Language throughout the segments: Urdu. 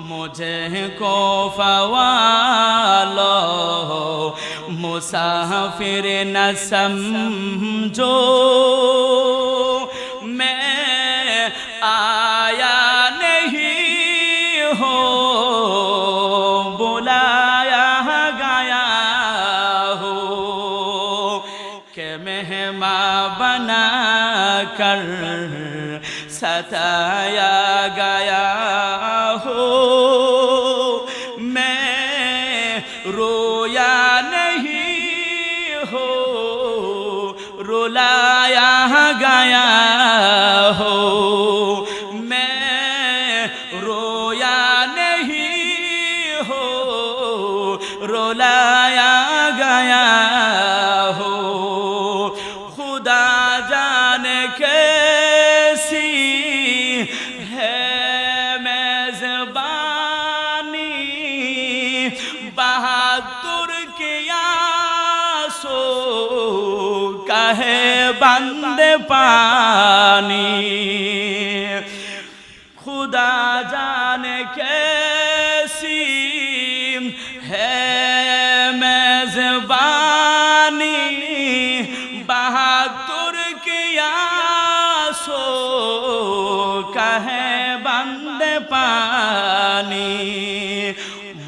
مجھے کو فوالو، مسافر نہ سمجھو میں آیا نہیں ہو، بلایا گیا ہو۔ کہ مہماں بنا کر ستایا گیا ہو رلایا گیا ہو۔ خدا جان کیسی ہے میزبانی۔ بہادر کیا سو کہے بند پانی۔ کہے بند پانی،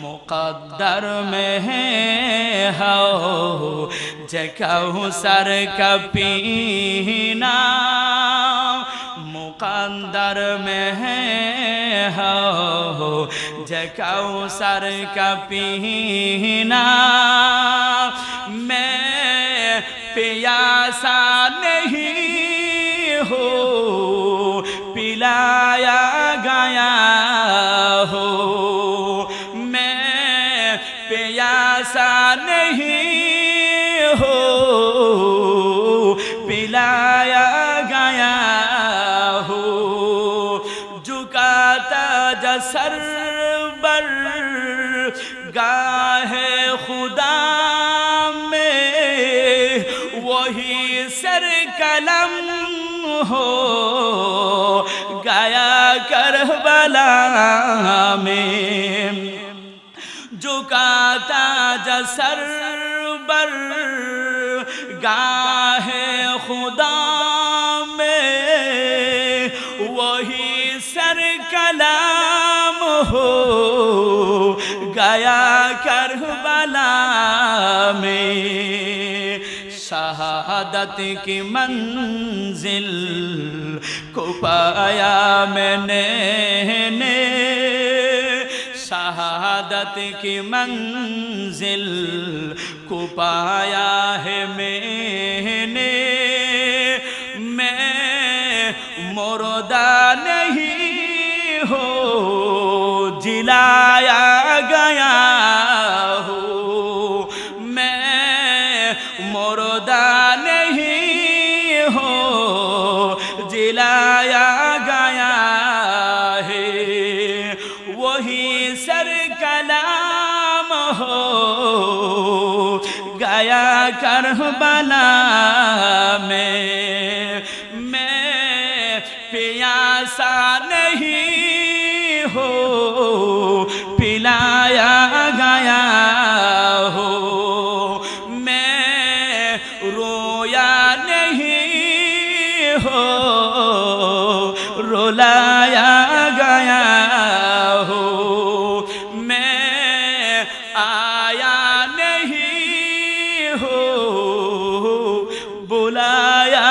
مقدر میں ہے ہو جکہوں سر کا پینا، مقدر میں ہے ہو جکہوں سر کا پینا۔ میں پیاسا گیا ہو؟ میں پیاسا نہیں ہو۔ پلایا گیا ہو۔ جھکاتا جسر بر گاہ خدا میں وہی سر قلم۔ ہو گیا کربلا میں جھکاتا جسر بر، گاہ خدا میں وہی سر کلام ہو گیا کربلا میں شہادت کی منزل کو پایا میں نے۔ شہادت کی منزل کو پایا ہے میں نے۔ میں مردہ نہیں ہو جلایا جلایا گیا ہے۔ وہی سر کلام ہو۔ گیا کربلا میں۔ میں پیاسا نہیں ہو۔ پلایا گیا ہو۔ میں رویا نہیں ہو۔ بلایا گیا ہو۔ میں آیا نہیں ہو۔ بلایا